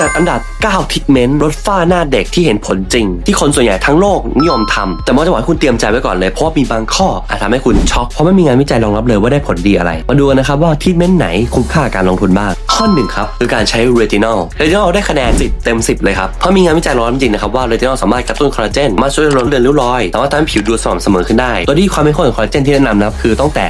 จัดอันดับ 9 ทิทเมนต์ลดฝ้าหน้าเด็กที่เห็นผลจริง ที่คนส่วนใหญ่ทั้งโลกนิยมทำแต่มอจะบอกให้คุณเตรียมใจไว้ก่อนเลย เพราะว่ามีบางข้ออาจทำให้คุณช็อก เพราะไม่มีงานวิจัยรองรับเลยว่าได้ผลดีอะไร มาดูกันนะครับว่าทิทเมนต์ไหนคุ้มค่าการลงทุนบ้าง ข้อหนึ่งครับคือการใช้เรตินอลเรตินอลได้คะแนน10เต็ม 10 เลยครับ เพราะมีงานวิจัยรองรับจริงนะครับว่าเรตินอลสามารถกระตุ้นคอลลาเจนมาช่วยลดเลือนริ้วรอยสามารถทำให้ผิวดูสม่ำเสมอขึ้นได้โดยที่ความเข้มข้นของคอลลาเจนที่แนะนำนะครับคือต้องแต่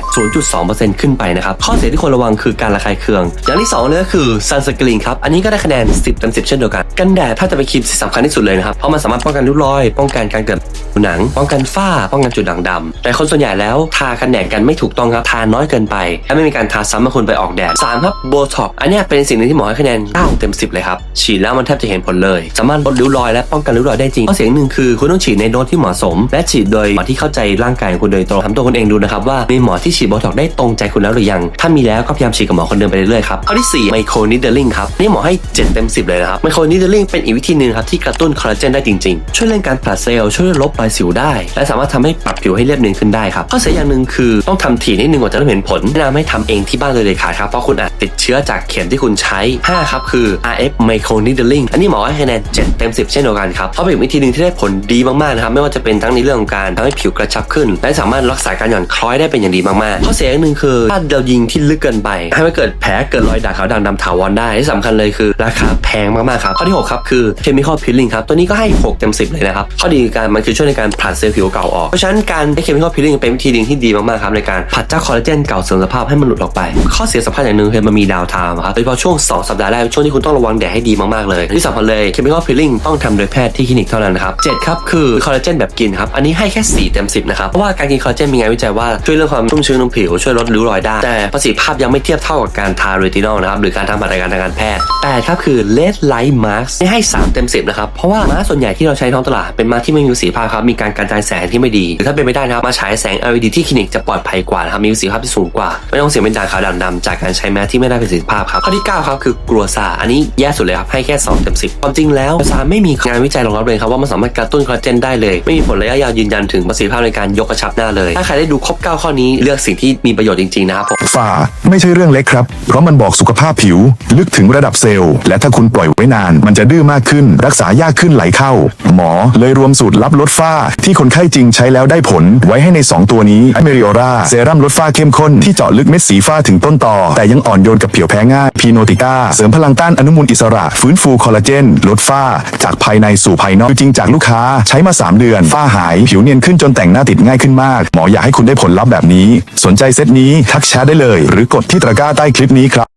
0.2%ขึ้นไปนะครับข้อเสียที่ควรระวังคือการระคายเคือง อย่างที่สองเลยก็คือซันสกรีนครับอันนี้ก็ได้คะแนน10เต็ม10 เช่นเดียวกัน กันแดดถ้าจะไปนครีมที่สำคัญที่สุดเลยนะครับ เพราะมันสามารถป้องกันริ้วรอย ป้องกันการเกิดหนัง ป้องกันฝ้า ป้องกันจุดด่างดำแต่คนส่วนใหญ่แล้วทากันแดดกันไม่ถูกต้องครับทาน้อยเกินไปและไม่มีการทาซ้ำเมื่อคุณไปออกแดดสามครับโบท็อกอันนี้เป็นสิ่งหนึ่งที่หมอให้คะแนน9เต็ม 10 เลยครับฉีดแล้วมันแทบจะเห็นผลเลย สามารถลดริ้วรอยและป้องกันริ้วรอยได้จริงข้อเสียงหนึ่งคือคุณต้องฉีดในโดสที่เหมาะสม และฉีดโดยหมอที่เข้าใจร่างกายของคุณโดยตรงทำตัวคุณเองดูนะครับว่ามีหมอที่ฉีดโบท็อกได้ตรงใจคุณแล้วหรือยัง ถ้ามีแล้วก็พยายามฉีดกับหมอคนเดิมไปเรื่อยๆครับข้อที่สี่ไมโครนิดเดลลิงครับนี่หมอให้7เต็ม10 เลยนะครับไมโครนิดเดลลิงเป็นอีกวิธีหนึ่งครับที่กระตุ้นคอลลาเจนได้จริงๆช่วยเร่งการผลัดเซลล์ช่วยลบรอยสิวได้ และสามารถทำให้ปรับผิวให้เรียบเนียนขึ้นได้ครับข้อเสียอย่างหนึ่งคือต้องทำถี่นิดนึงกว่าจะเริ่มเห็นผลแนะนำให้ทำเองที่บ้านเลยเลยขาดครับเพราะคุณอาจติดเชื้อจากเข็มที่คุณใช้ห้าครับ คือ RF micro needling อันนี้หมอให้คะแนน7เต็ม 10 เช่นเดียวกันครับเพราะเป็นวิธีหนึ่งที่ได้ผลดีมากๆนะครับไม่ว่าจะเป็นทั้งในเรื่องของการทำให้ผิวกระชับขึ้น และสามารถรักษาการหย่อนคล้อยได้เป็นอย่างดีมากๆข้อเสียอย่างหนึ่งคือถ้าเรายิงที่ลึกเกินไปให้มันเกิดแผลเกิดรอยด่างขาวด่างดำถาวรได้ที่สำคัญเลยคือ ราคาแพงมากๆครับข้อที่หกครับคือ chemical peeling ครับตัวนี้ก็ให้ 6 เต็ม 10 เลยนะครับข้อดีคือการมันคือช่วยในการผลัดเซลล์ผิวเก่าออก เพราะฉะนั้นการใช้ chemical peeling เป็นวิธีหนึ่งที่ดีมากๆครับในการผลัดเจ้าคอลลาเจนเก่าเสื่อมสภาพให้มันหลุดออกไป ข้อเสียสำคัญอย่างหนึ่งคือมันมีดาวไทม์ครับโดยเฉพาะช่วง 2 สัปดาห์แรกช่วงที่คุณต้องระวังแดดให้ดีมากๆเลยที่สำคัญเลย chemical peeling ต้องทำโดยแพทย์ที่คลินิกเท่านั้นครับเจ็ดครับคือคอลลาเจนแบบกินครับอันนี้ให้แค่ 4 เต็ม 10 นะครับเพราะว่าการกินคอลลาเจนมีงานวิจัยว่าช่วยเรื่องความชุ่มชื้นของผิวช่วยลดริ้วรอยได้แต่ประสิทธิภาพยังไม่เทียบเท่ากับการทาเรตินอลนะครับหรือการทำบัตรการทางการแพทย์แปดครับคือ LED light mask ให้ 3 เต็ม 10 นะครับ เพราะว่ามาสก์ส่วนใหญ่ที่เราใช้ท้องตลาดเป็นมาสก์ที่ไม่มีประสิทธิภาพครับมีการกระจายแสงที่ไม่ดีหรือถ้าเป็นไม่ได้นะครับมาฉายแสง LED ที่คลินิกจะปลอดภัยกว่านะครับมีประสิทธิภาพที่สูงกว่า ไม่ต้องเสียเป็นด่างขาวด่างดำจากการใช้แมสที่ไม่ได้ประสิทธิภาพครับข้อที่เก้าครับคือกลัวซาอันนี้แย่สุดเลยครับให้แค่2เต็ม10ความจริงแล้วซาไม่มีงานวิจัยรองรับเลยครับว่ามันสามารถกระตุ้นคอลลาเจนได้เลย ไม่มีผลระยะยาวยืนยันถึงประสิทธิภาพในการยกกระชับหน้าเลย ถ้าใครได้ดูครบ 9 ข้อนี้เลือกสิ่งที่มีประโยชน์จริงๆนะครับผมฝ่าไม่ใช่เรื่องเล็กครับ เพราะมันบอกสุขภาพผิว ลึกถึงระดับเซลล์ และถ้าคุณปล่อยไว้นาน มันจะดื้อมากขึ้น รักษายากขึ้นไหลเข้า หมอเลยรวมสูตรลับลดฝ้าที่คนไข้จริงใช้แล้วได้ผล ไว้ให้ใน 2 ตัวนี้อเมริโอราเซรั่มลดฝ้าเข้มข้นที่เจาะลึกเม็ดสีฝ้าถึงต้นตอแต่ยังอ่อนโยนกับผิวแพ้ง่ายพีโนติก้าเสริมพลังต้านอนุมูลอิสระ ฟื้นฟูคอลลาเจน ลดฝ้า จากภายในสู่ภายนอกจริงจากลูกค้าใช้มา 3 เดือน ฝ้าหาย ผิวเนียนขึ้นจนแต่งหน้าติดง่ายขึ้นมาก หมออยากให้คุณได้ผลลัพธ์แบบนี้ สนใจเซตนี้ทักแชทได้เลย หรือกดที่ตะกร้าใต้คลิปนี้ครับ